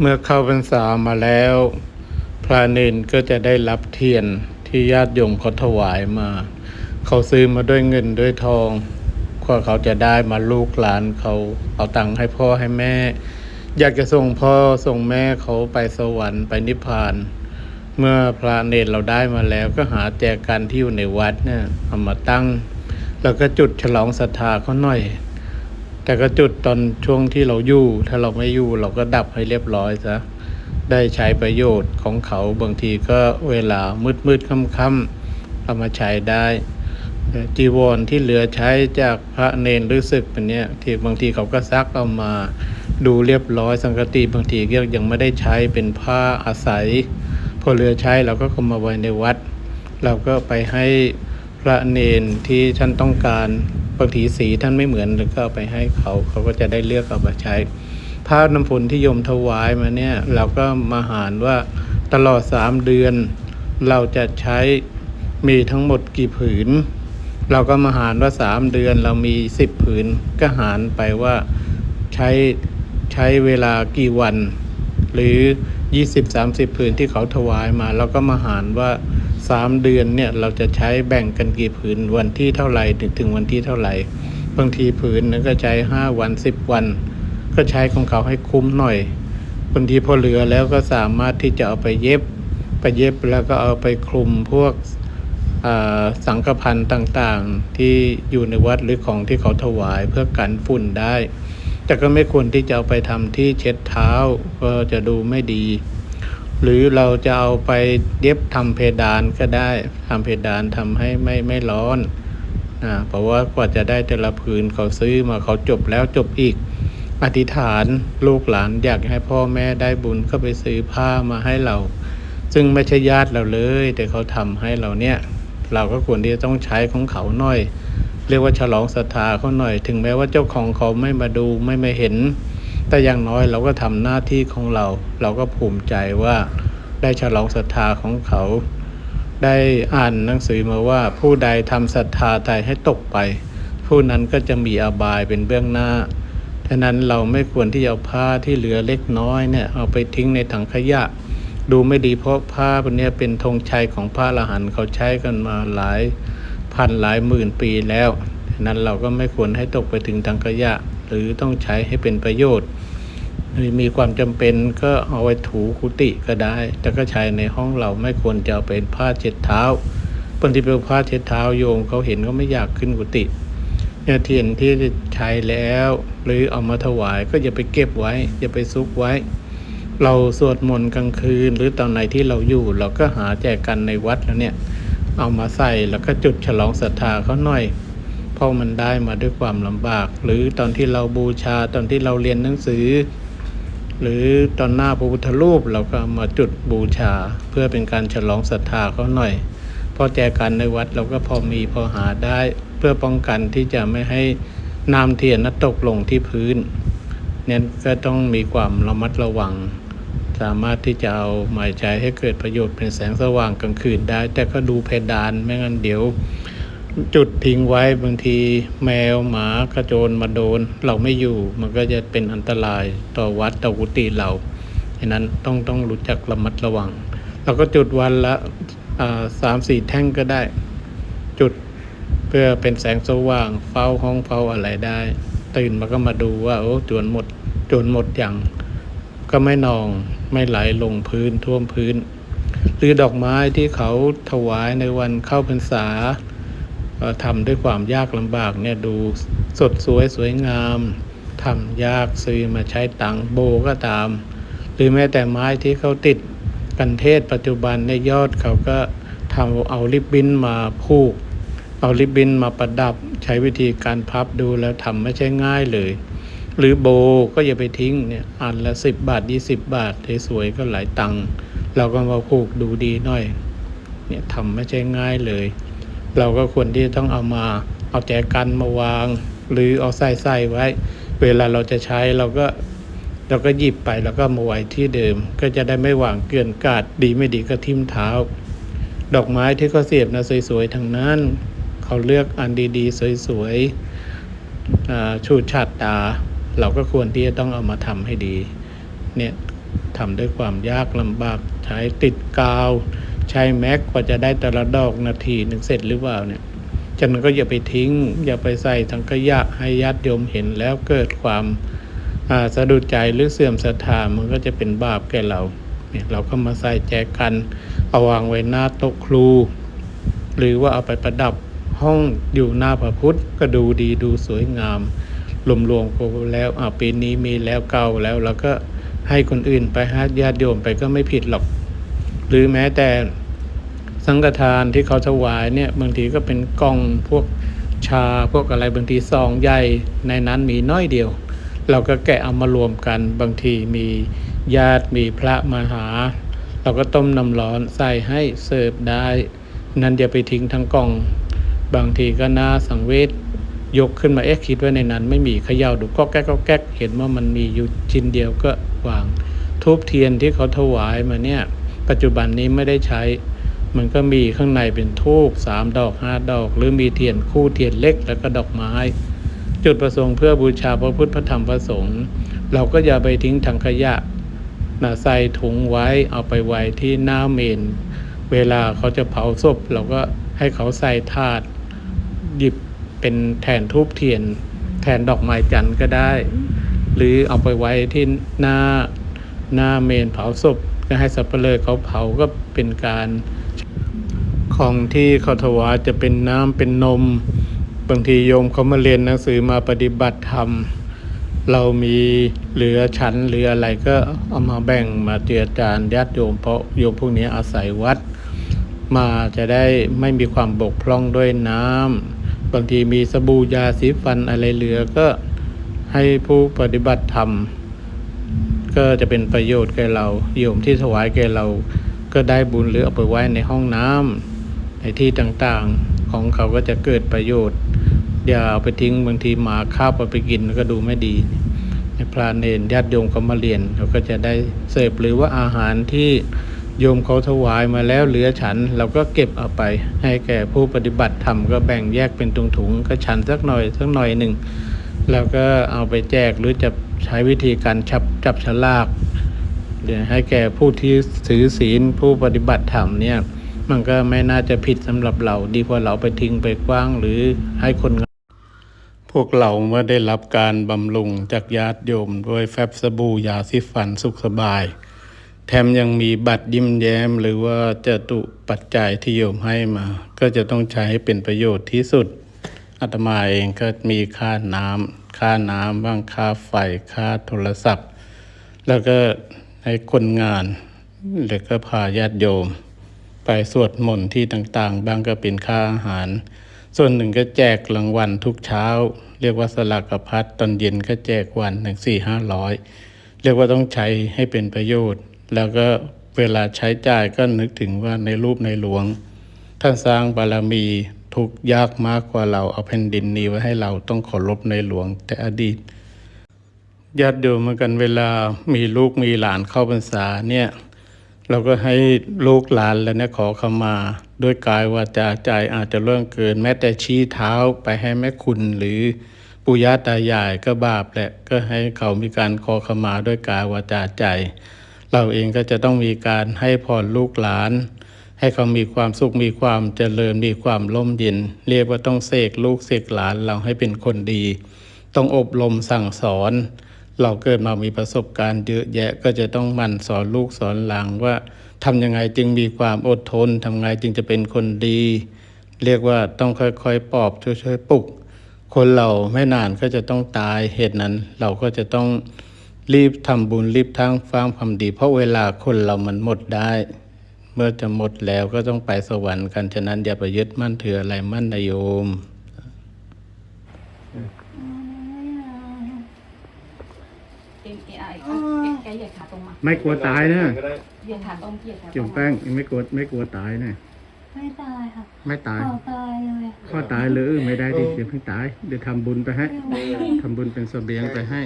เมื่อเข้าพรรษามาแล้ว พระเนนก็จะได้รับเทียนที่ญาติโยมเขาถวายมา เขาซื้อมาด้วยเงินด้วยทองกว่าเขาจะได้มาลูกหลานเขาเอาตังค์ให้พ่อให้แม่ อยากจะส่งพ่อส่งแม่เขาไปสวรรค์ไปนิพพาน เมื่อพระเนรเราได้มาแล้วก็หาแจกันที่อยู่ในวัดเนี่ยเอามาตั้ง แล้วก็จุดฉลองศรัทธาเขาหน่อย แต่ก็จุดตอนช่วงที่เราอยู่ ถ้าเราไม่อยู่เราก็ดับให้เรียบร้อยซะได้ใช้ประโยชน์ของเขาบางทีก็เวลามืดมืดค่ำค่ำเอามาใช้ได้จีวรที่เหลือใช้จากพระเนนหรือศึกเป็นเนี้ยที่บางทีเขาก็ซักเอามาดูเรียบร้อยสังกติบางทีก็ยังไม่ได้ใช้เป็นผ้าอาศัย พอเหลือใช้เราก็เอามาไว้ในวัด เราก็ไปให้ พระเนนที่ท่านต้องการบางทีสีท่านไม่เหมือนแล้วก็เอาไปให้เขาเขาก็จะได้เลือกเอามาใช้ผ้าน้ำฝนที่โยมถวายมาเนี่ยเราก็มาหารว่าตลอดสามเดือน เราจะใช้มีทั้งหมดกี่ผืน เราก็มาหารว่าสามเดือนเรามีสิบผืนก็หารไปว่าใช้ใช้เวลากี่วัน หรือ20-30ผืนที่เขาถวายมา เราก็มาหารว่า 3 เดือนเนี่ยเราจะใช้แบ่งกันกี่ผืนวันที่เท่าไหร่ถึงถึงวันที่เท่าไหร่ บางทีผืนนึงก็ใช้ 5 วัน 10 วัน ก็ใช้ของเขาให้คุ้มหน่อยบางทีพอเหลือแล้วก็สามารถที่จะเอาไปเย็บไปเย็บแล้วก็เอาไปคลุมพวกสังฆพันธ์ต่างๆ ที่อยู่ในวัดหรือของที่เขาถวายเพื่อกันฝุ่นได้ แต่ก็ไม่ควรที่จะเอาไปทำที่เช็ดเท้าก็จะดูไม่ดี หรือเราจะเอาไปเย็บทำเพดานก็ได้ทำเพดานทำให้ไม่ไม่ร้อนอ่าเพราะว่ากว่าจะได้แต่ละผืนเขาซื้อมาเขาจบแล้วจบอีก อธิษฐานลูกหลานอยากให้พ่อแม่ได้บุญก็ไปซื้อผ้ามาให้เรา ซึ่งไม่ใช่ญาติเราเลย แต่เขาทำให้เราเนี่ยเราก็ควรที่จะต้องใช้ของเขาหน่อย เรียกว่าฉลองศรัทธาเขาหน่อย ถึงแม้ว่าเจ้าของเขาไม่มาดูไม่มาเห็น แต่อย่างน้อยเราก็ทำหน้าที่ของเรา เราก็ภูมิใจว่าได้ฉลองศรัทธาของเขา ได้อ่านหนังสือมาว่าผู้ใดทำศรัทธาใดให้ตกไป ผู้นั้นก็จะมีอบายเป็นเบื้องหน้าฉะนั้นเราไม่ควรที่จะเอาผ้าที่เหลือเล็กน้อยเนี่ยเอาไปทิ้งในถังขยะ ดูไม่ดีเพราะผ้าพวกเนี้เป็นธงชัยของพระอรหันต์เขาใช้กันมาหลายพันหลายหมื่นปีแล้วฉะนั้นเราก็ไม่ควรให้ตกไปถึงถังขยะ รือต้องใช้ให้เป็นประโยชน์ หรือมีความจำเป็นก็เอาไว้ถูกุฏิก็ได้ แต่ก็ใช้ในห้องเราไม่ควรจะเอาเป็นผ้าเช็ดเท้าบางทีเป็นผ้าเช็ดเท้าโยมเขาเห็นก็ไม่อยากขึ้นกุฏิเนี่ยเทียนที่ใช้แล้ว หรือเอามาถวายก็อย่าไปเก็บไว้ อย่าไปซุกไว้ เราสวดมนต์กลางคืน หรือตอนไหนที่เราอยู่เราก็หาแจกันในวัดแล้วเนี่ย เอามาใส่แล้วก็จุดฉลองศรัทธาเขาหน่อย เพราะมันได้มาด้วยความลำบาก หรือตอนที่เราบูชาตอนที่เราเรียนหนังสือ หรือตอนหน้าพระพุทธรูปเราก็มาจุดบูชาเพื่อเป็นการฉลองศรัทธาเขาหน่อยพอแจกันในวัดเราก็พอมีพอหาได้เพื่อป้องกันที่จะไม่ให้น้ำเทียนนั้นตกลงที่พื้นเนี่ยก็ต้องมีความระมัดระวัง สามารถที่จะเอาหมายใช้ให้เกิดประโยชน์เป็นแสงสว่างกลางคืนได้ แต่ก็ดูเพดานไม่งั้นเดี๋ยว จุดทิ้งไว้บางทีแมวหมากระโจนมาโดน เราไม่อยู่มันก็จะเป็นอันตรายต่อวัดต่อกุฏิเราฉะนั้นต้องต้องรู้จักระมัดระวัง เราก็จุดวันละสามสี่แท่งก็ได้ จุดเพื่อเป็นแสงสว่างเฝ้าห้องเฝ้าอะไรได้ ตื่นมาก็มาดูว่าโอ้จวนหมดจวนหมดอย่างก็ไม่นองไม่ไหลลงพื้นท่วมพื้น หรือดอกไม้ที่เขาถวายในวันเข้าพรรษา ทำด้วยความยากลำบากเนี่ยดูสดสวยสวยงามทำยากซื้อมาใช้ตังโบก็ตาม หรือแม้แต่ไม้ที่เขาติดกันเทศปัจจุบันในยอดเขาก็ทำเอาริบบิ้นมาผูก เอาริบบิ้นมาประดับใช้วิธีการพับดูแล้วทำไม่ใช่ง่ายเลย หรือโบก็อย่าไปทิ้งเนี่ยอันละสิบบาทยี่สิบบาทสวยก็หลายตังค์เราก็มาผูกดูดีหน่อยเนี่ยทำไม่ใช่ง่ายเลย เราก็ควรที่จะต้องเอามาเอาแจกันมาวาง หรือเอาใส่ใส่ไว้ เวลาเราจะใช้เราก็เราก็หยิบไปแล้วก็มาไว้ที่เดิม ก็จะได้ไม่หว่างเกินกาดดีไม่ดีก็ทิ่มเท้า ดอกไม้ที่เขาเสียบนะสวยๆทั้งนั้น เขาเลือกอันดีๆ สวยๆชูดชาดตา เราก็ควรที่จะต้องเอามาทำให้ดี เนี่ยทำด้วยความยากลำบากใช้ติดกาว ใช้แม็กกว่าจะได้แต่ละดอกนาทีหนึ่งเสร็จหรือเปล่าเนี่ยฉะนั้นก็อย่าไปทิ้ง อย่าไปใส่ถังขยะให้ญาติโยมเห็นแล้วเกิดความาสะดุดใจหรือเสื่อมศรัทธามันก็จะเป็นบาปแก่เราเนี่ยเราก็มาใส่แจกัน เอาวางไว้หน้าโต๊ะครู หรือว่าเอาไปประดับห้องอยู่หน้าพระพุทธก็ดูดีดูสวยงามรวมๆก็แล้วปีนี้มีแล้วเก่าแล้วเราก็ให้คนอื่นไปห้ญาติโยมไปก็ไม่ผิดหรอก รือแม้แต่สังฆทานที่เขาถวายเนี่ยบางทีก็เป็นกล่องพวกชาพวกอะไรบางทีซองใหญ่ในนั้นมีน้อยเดียว เราก็แกะเอามารวมกันบางทีมีญาติมีพระมาหา เราก็ต้มน้ำร้อนใส่ให้เสิร์ฟได้ นั้นอย่าไปทิ้งทั้งกล่อง บางทีก็น่าสังเวชยกขึ้นมาเอ๊ะคิดว่าในนั้น ไม่มีเขย่าดูก็แก๊กก็แก๊กเห็นว่ามันมีอยู่ชิ้นเดียวก็วางทูบเทียนที่เขาถวายมาเนี่ย ปัจจุบันนี้ไม่ได้ใช้ มันก็มีข้างในเป็นทูบสามดอกห้าดอก หรือมีเทียนคู่เทียนเล็กแล้วก็ดอกไม้ จุดประสงค์เพื่อบูชาพระพุทธพระธรรมพระสงฆ์เราก็อย่าไปทิ้งถังขยะนะใส่ถุงไว้เอาไปไว้ที่หน้าเมน เวลาเขาจะเผาศพ เราก็ให้เขาใส่ถาดหยิบเป็นแทนทูบเทียน แทนดอกไม้จันทร์ก็ได้ หรือเอาไปไว้ที่หน้าหน้าเมนเผาศพ ก็ให้สับเปลือเขาเผาก็เป็นการของที่เขาถวายจะเป็นน้ำเป็นนม บางทีโยมเขามาเรียนหนังสือมาปฏิบัติธรรม เรามีเหลือชั้นเหลืออะไรก็เอามาแบ่งมาเจือจานญาติโยมเพราะโยมพวกนี้อาศัยวัด มาจะได้ไม่มีความบกพร่องด้วยน้ำบางทีมีสบู่ยาสีฟันอะไรเหลือก็ให้ผู้ปฏิบัติธรรม ก็จะเป็นประโยชน์แก่เราโยมที่ถวายแก่เรา ก็ได้บุญหรือเอาไปไว้ในห้องน้ำในที่ต่างๆของเขาก็จะเกิดประโยชน์อย่าเอาไปทิ้งบางทีหมาคาบเอาไปกินก็ดูไม่ดีในพระเนรญาติโยมเขามาเรียนเขาก็จะได้เสพหรือว่าอาหารที่โยมเขาถวายมาแล้วเหลือฉัน เราก็เก็บเอาไป ให้แก่ผู้ปฏิบัติธรรมก็แบ่งแยกเป็นถุงๆก็ฉันสักหน่อยสักหน่อยหนึ่งแล้วก็เอาไปแจกหรือจะ ใช้วิธีการจับจับฉลากเดี๋ยวให้แก่ผู้ที่ถือศีลผู้ปฏิบัติธรรมเนี่ย มันก็ไม่น่าจะผิดสำหรับเรา ดีกว่าเราไปทิ้งไปกว้างหรือให้คน พวกเราเมื่อได้รับการบำรุงจากญาติโยมด้วยแฟบสบู่ยาสีฟันสุขสบาย แถมยังมีบัตรยิ้มแย้ม หรือว่าจตุปัจจัยที่โยมให้มา ก็จะต้องใช้ให้เป็นประโยชน์ที่สุดอาตมาเองก็มีค่าน้ำ ค่าน้ำบ้างค่าไฟค่าโทรศัพท์ แล้วก็ให้คนงาน แล้วก็พาญาติโยม ไปสวดมนต์ที่ต่างๆ บ้างก็เป็นค่าอาหาร ส่วนหนึ่งก็แจกรางวัลทุกเช้า เรียกว่าสลากพัดตอนเย็นก็แจกวันหนึ่งสี่ห้าร้อยเรียกว่าต้องใช้ให้เป็นประโยชน์ แล้วก็เวลาใช้จ่ายก็นึกถึงว่าในรูปในหลวง ท่านสร้างบารมี ทุกข์ยากมากกว่าเราเอาแผ่นดินนี้ไว้ให้เราต้องเคารพในหลวงแต่อดีตญาติโยมเหมือนกันเวลามีลูกมีหลานเข้าพรรษาเนี่ยเราก็ให้ลูกหลานแล้วเนี่ยขอเข้ามาด้วยกายวาจาใจอาจจะเรื่องเกิน แม้แต่ชี้เท้าไปให้แม่คุณหรือปู่ย่าตายายก็บาปแหละก็ให้เขามีการขอเข้ามาด้วยกายวาจาใจ เราเองก็จะต้องมีการให้พรลูกหลาน ให้เขามีความสุขมีความเจริญมีความร่มเย็น เรียกว่าต้องเสกลูกเสกหลานเราให้เป็นคนดี ต้องอบรมสั่งสอน เราเกิดมามีประสบการณ์เยอะแยะก็จะต้องมั่นสอนลูกสอนหลานว่าทำยังไงจึงมีความอดทนทำไงจึงจะเป็นคนดี เรียกว่าต้องค่อยๆปลอบช่วยๆปลุก คนเราไม่นานก็จะต้องตายเหตุนั้นเราก็จะต้องรีบทำบุญรีบทั้งฟ้างความดี เพราะเวลาคนเรามันหมดได้ เมื่อจะหมดแล้วก็ต้องไปสวรรค์กัน ฉะนั้นอย่าไปยึดมั่นถืออะไรมั่นนะโยมเอ็มเอไอแกเหยียดขาตรงมาไม่กลัวตายนะเยียขาตรงเหยียดขาตจุ่รมงแป้งไม่กลัวไม่กลัวตายนะไม่ตายค่ะไม่ตายขอตายเลยข้อตายเลยไม่ได้ดิเดี๋ยวเพิ่งตายเดี๋ยวทำบุญไปให้ทำบุญเป็นเสบียงไปให้